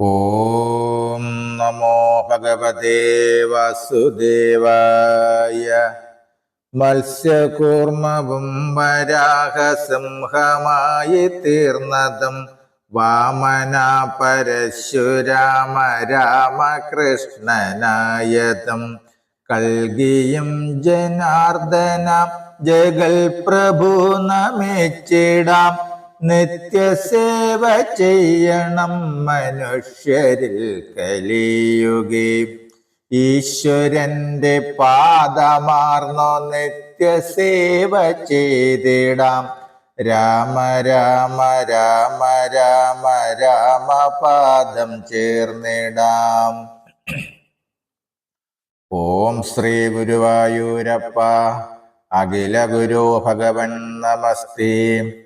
ഓം നമോ ഭഗവതേ വാസുദേവായ. മത്സ്യകൂർമ്മവും വരാഹസിംഹമായി തീർന്നതും വാമന പരശുരാമ രാമകൃഷ്ണനായതും. കൽകിയും ജനാർദ്ദന ജഗൽ പ്രഭു നമിച്ചിടാം. നിത്യസേവ ചെയ്യണം മനുഷ്യരിൽ കലിയുകയും ഈശ്വരന്റെ പാദമാർന്നോ നിത്യസേവ ചെയ്തിടാം. രാമ രാമ രാമ രാമ രാമ പാദം ചേർന്നിടാം. ഓം ശ്രീ ഗുരുവായൂരപ്പ. അഖില ഗുരു ഭഗവൻ നമസ്തേ.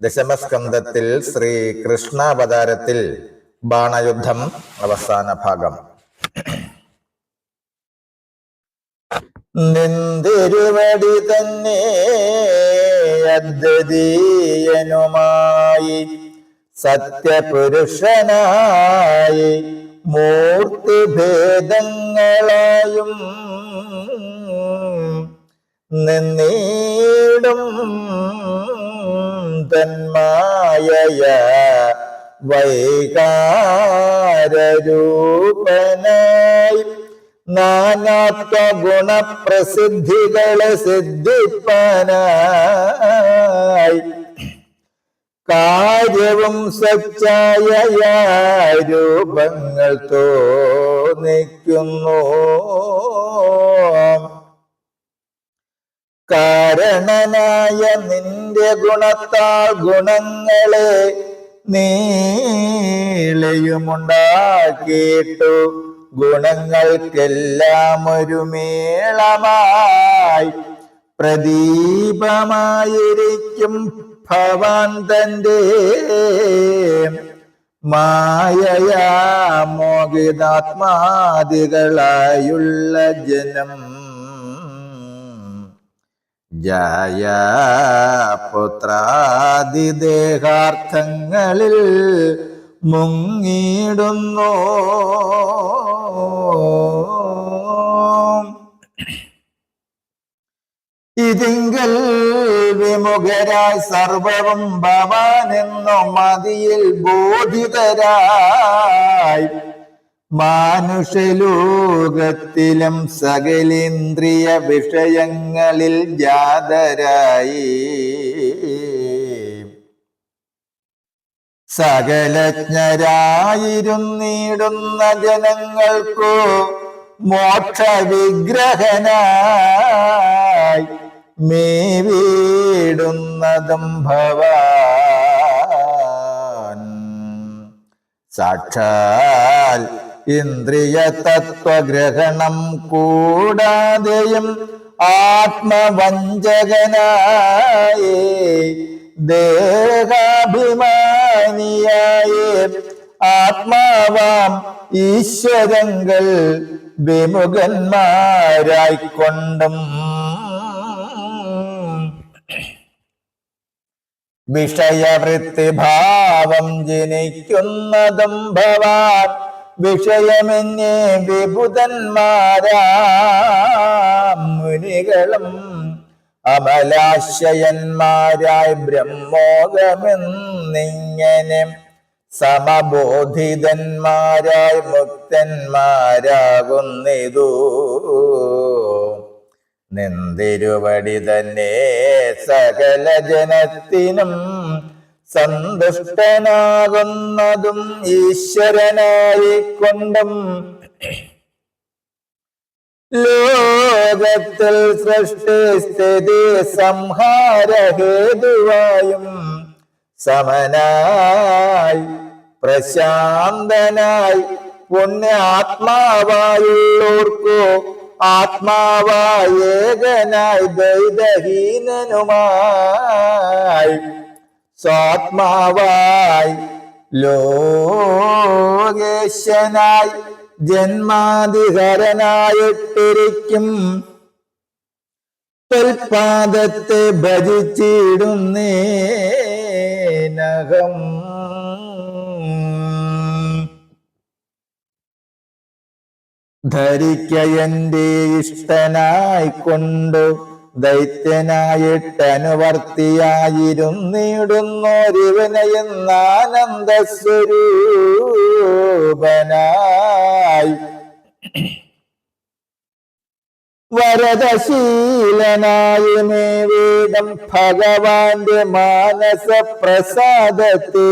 ദശമസ്കന്ധത്തിൽ ശ്രീ കൃഷ്ണാവതാരത്തിൽ ബാണയുദ്ധം അവസാന ഭാഗം നിന്തിരുവടി തന്നെ അദ്വതീയനുമായി സത്യപുരുഷനായി മൂർത്തിഭേദങ്ങളായും നിന്നീടും തന്മായ വൈകാരൂപനായി നാനാത്വ ഗുണപ്രസിദ്ധികളെ സിദ്ധിപ്പനായി. കാര്യവും സച്ചായ രൂപങ്ങൾ തോന്നിക്കുന്നു. കാരണനായ നിന്റെ ഗുണത്താൽ ഗുണങ്ങളെ നീളയുമുണ്ടാക്കിയിട്ടു. ഗുണങ്ങൾക്കെല്ലാം ഒരു മേളമായി പ്രദീപമായിരിക്കും ഭവാൻ തന്റെ മായയാ മോഹിതാത്മാദികളായുള്ള ജനം. ജയ പുത്രാദിദേഹാർത്ഥങ്ങളിൽ മുങ്ങിടുന്നു ഇതിങ്കൽ വിമുഖരായി സർവവും ഭവാനെന്നും മതിയിൽ ബോധിതരായി മാനുഷലോകത്തിലും സകലേന്ദ്രിയ വിഷയങ്ങളിൽ ജാതരായി. സകലജ്ഞരായിരുന്നിടുന്ന ജനങ്ങൾക്കോ മോക്ഷവിഗ്രഹനായി മേവീടുന്നതും ഭവാൻ. സാക്ഷാൽ ഇന്ദ്രിയ തത്വഗ്രഹണം കൂടാതെയും ആത്മവഞ്ചകനായി ദേഹാഭിമാനിയായി. ആത്മാവാം ഈശ്വരങ്ങൾ വിമുഖന്മാരായിക്കൊണ്ടും വിഷയവൃത്തിഭാവം ജനിക്കുന്നതും ഭവാൻ വിഷയമെന്നെ വിഭുതന്മാരാം മുനികളും അമലാശയന്മാരായി ബ്രഹ്മോകമെന്നിങ്ങനെ സമബോധിതന്മാരായി മുക്തന്മാരാകുന്നിതു. നിന്തിരുവടി തന്നെ സകല ജനത്തിനും സന്തുഷ്ടനാകുന്നതും ഈശ്വരനായി കൊണ്ടും ലോകത്തിൽ സൃഷ്ടി സ്ഥിതി സംഹാരഹേതുവായും സമനായി പ്രശാന്തനായി പുണ്യാത്മാവായുള്ളോർക്കോ ആത്മാവായേകനായി ദൈതഹീനനുമായി സ്വാത്മാവായി ലോകേശനായി ജന്മാധികരനായിട്ടിരിക്കും. തൽപാദത്തെ ഭജിച്ചിടുന്നേനകം. ധരിക്ക എന്റെ ഇഷ്ടനായി കൊണ്ടു ദൈത്യനായിട്ടനുവർത്തിയായിരുന്നിടുന്നൊരുവനെയെന്നാനന്ദ സ്വരൂപനായി വരദശീലനായി മേ വേദം ഭഗവാന്റെ മാനസ പ്രസാദത്തെ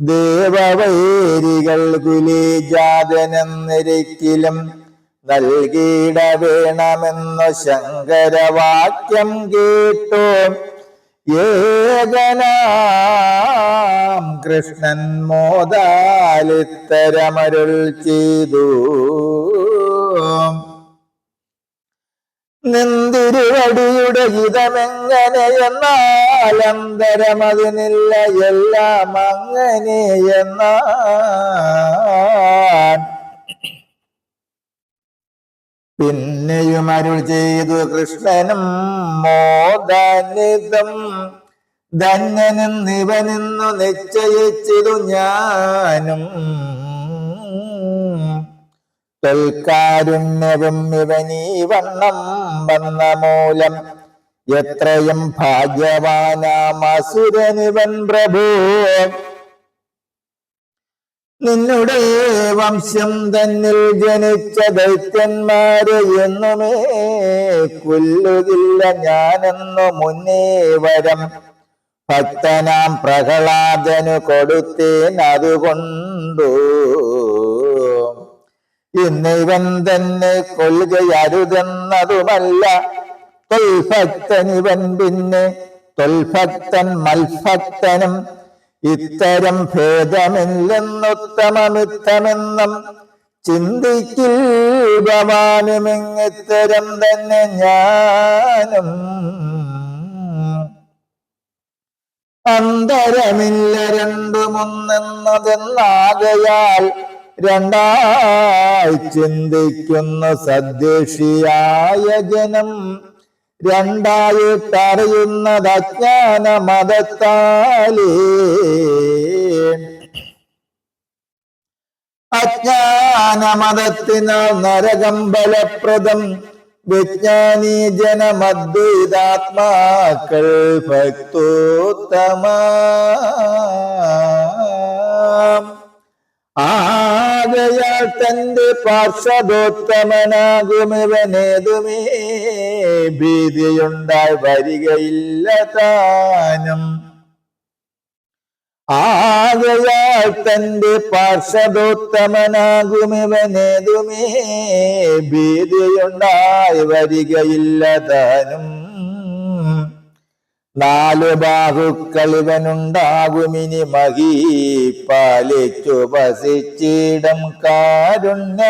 ദേവവൈരികൾ കുലീജാതനെന്നിരിക്കലും നൽകിയിട വേണമെന്നു ശങ്കരവാക്യം കേട്ടു. ഏകനാം കൃഷ്ണൻ മോദാലിത്തരമരുൾ ചെയ്തു. നിന്തിരുവടിയുടെ ഹിതമെങ്ങനെയെന്നാൽ അന്തരമതിനില്ല എല്ലാം അങ്ങനെയെന്നാൽ പിന്നെയും അരുൾ ചെയ്തു കൃഷ്ണനും മോദാനിതം. ധന്യനും നിവനിന്നു നിശ്ചയിച്ചിതു ഞാനും. തൽക്കാരുണ്യവും ഇവനീ വണ്ണം വന്ന മൂലം എത്രയും ഭാഗ്യവാനാം അസുരനിവൻ പ്രഭു. നിന്നുടെ വംശം തന്നിൽ ജനിച്ച ദൈത്യന്മാരെ എന്നുമേ കൊല്ലുകില്ല ഞാനെന്നു മുന്നേ വരം. ഭക്തനാം പ്രഹ്ലാദനു കൊടുത്തേൻ അതുകൊണ്ടു. ഇന്നിവൻ തന്നെ കൊല്ലുകയരുതെന്നതുമല്ല തൊൽഭക്തനിവൻ പിന്നെ തൊൽഭക്തൻ മൽഭക്തനും ഇത്തരം ഭേദമില്ലെന്നുത്തമമിത്തമെന്നും ചിന്തിക്കിൽ ഭവാനുമിങ്ങിത്തരം തന്നെ ഞാനും. അന്തരമില്ല രണ്ടുമൊന്നെന്നതെന്നാകയാൽ രണ്ടായി ചിന്തിക്കുന്ന സദ്ദേശിയായ ജനം രണ്ടായിട്ടറിയുന്നത് അജ്ഞാന മതത്താലേ അജ്ഞാന മതത്തിനാൽ നരകം ബലപ്രദം. വിജ്ഞാനി ജനമദ്വൈതാത്മാക്കൾ ഭക്തോത്തമ. ആകയാൽ തന്റെ പാർശ്വദോത്തമനാകുമിവനേതുമേ. ഭീതിയുണ്ടായി വരികയില്ല താനും. ആകയാൽ തന്റെ പാർശ്വദോത്തമനാകുമിവനേതുമേ. ഭീതിയുണ്ടായി വരികയില്ല താനും. നാലു ബാഹുക്കൾ ഇവനുണ്ടാകുമിനി മഹീ പാലിച്ചു വസിച്ചിടം കാരുണ്യവാരാണിതി.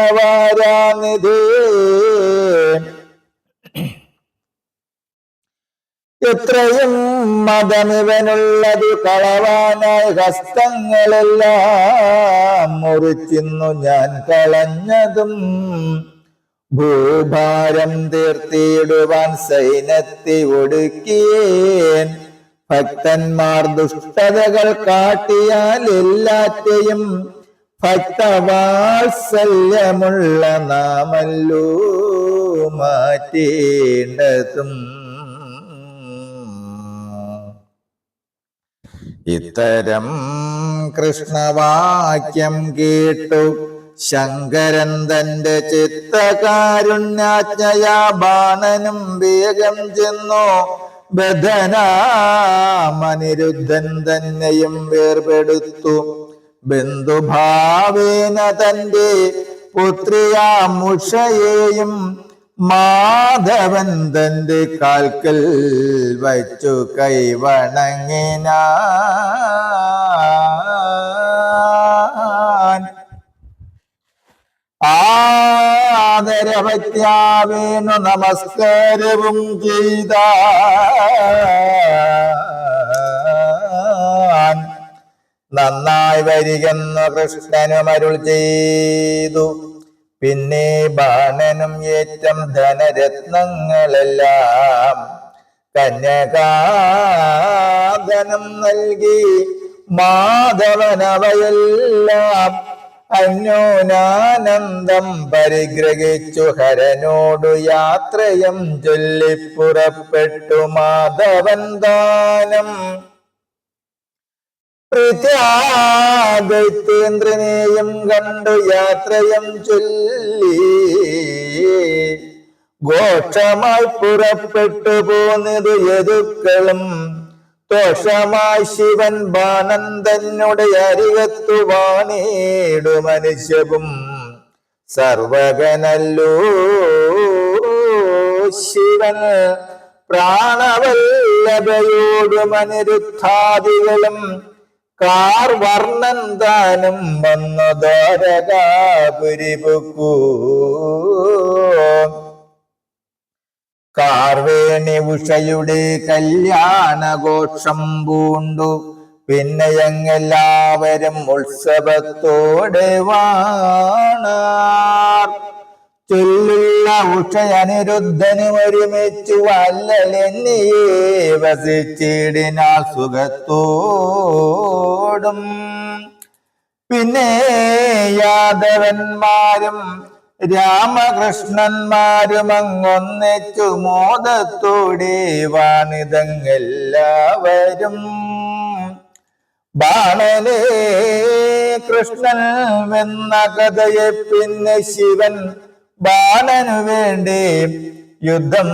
എത്രയും മതമിവനുള്ളത് കളവാനായി ഹസ്തങ്ങളെല്ലാം മുറിച്ചിന്നു ഞാൻ കളഞ്ഞതും ഭൂഭാരം തീർത്തിയിടുവാൻ സൈന്യത്തെ ഒടുക്കിയേൻ. ഭക്തന്മാർ ദുഷ്ടതകൾ കാട്ടിയാൽ എല്ലാറ്റെയും ഭക്തവാത്സല്യമുള്ള നാമല്ലോ മാറ്റേണ്ടതും. ഇത്തരം കൃഷ്ണവാക്യം കേട്ടു. ശങ്കരൻ തന്റെ ചിത്തകാരുണ്യാജ്ഞയാ ബാണനും വേഗം ചെന്നു. ബധനാമനിരുദ്ധൻ തന്നെയും വേർപെടുത്തു. ബന്ധുഭാവേന തന്റെ പുത്രിയാ മുഷയെയും മാധവൻ തന്റെ കാൽക്കൽ വച്ചു കൈവണങ്ങിനാ ആദരവത്യാവേണു നമസ്കാരവും ചെയ്ത. നന്നായി വരികെന്ന് കൃഷ്ണനും അരുൾ ചെയ്തു. പിന്നെ ബാണനും ഏറ്റം ധനരത്നങ്ങളെല്ലാം കന്യകാധനം നൽകി. മാധവനവയെല്ലാം അന്യോനാനന്ദം പരിഗ്രഹിച്ചു ഹരനോടു യാത്രയും ചൊല്ലിപ്പുറപ്പെട്ടു മാധവൻ ദാനം. പ്രത്യാഗൈത്തേന്ദ്രനെയും കണ്ടു യാത്രയും ചൊല്ലി. ഘോഷമായി പുറപ്പെട്ടു പോന്നത് യതുക്കളും ദോഷമായി ശിവൻ ബാനന്ദനുടെ അരികത്തു വാണേടു മനുഷ്യവും സർവകനല്ലോ. ശിവൻ പ്രാണവല്ലഭയോടു മനിരുദ്ധാദികളും കാർ വർണൻ താനും വന്നു ദ്വാരകാപുരി പൊക്കൂ കാർവേണി ഉഷയുടെ കല്യാണഘോഷം പൂണ്ടു. പിന്നെ എങ്ങെല്ലാവരും ഉത്സവത്തോടെ വാണാർ. ചൊല്ലുള്ള ഉഷ അനിരുദ്ധനും ഒരുമിച്ചു വല്ലലെന്നിയെ വസിച്ചിടിനാൾ സുഖത്തോടും. പിന്നെ യാദവന്മാരും രാമകൃഷ്ണന്മാരും അങ്ങൊന്നിച്ചു മോദത്തോടെ വാണിതങ്ങെല്ലാവരും ബാണലേ കൃഷ്ണൻ എന്ന കഥയെ പിന്നെ ശിവൻ ബാണനു വേണ്ടി യുദ്ധം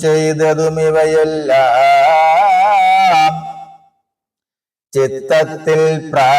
ചെയ്തതും ഇവയെല്ലാം. ചിത്തത്തിൽ പ്രാ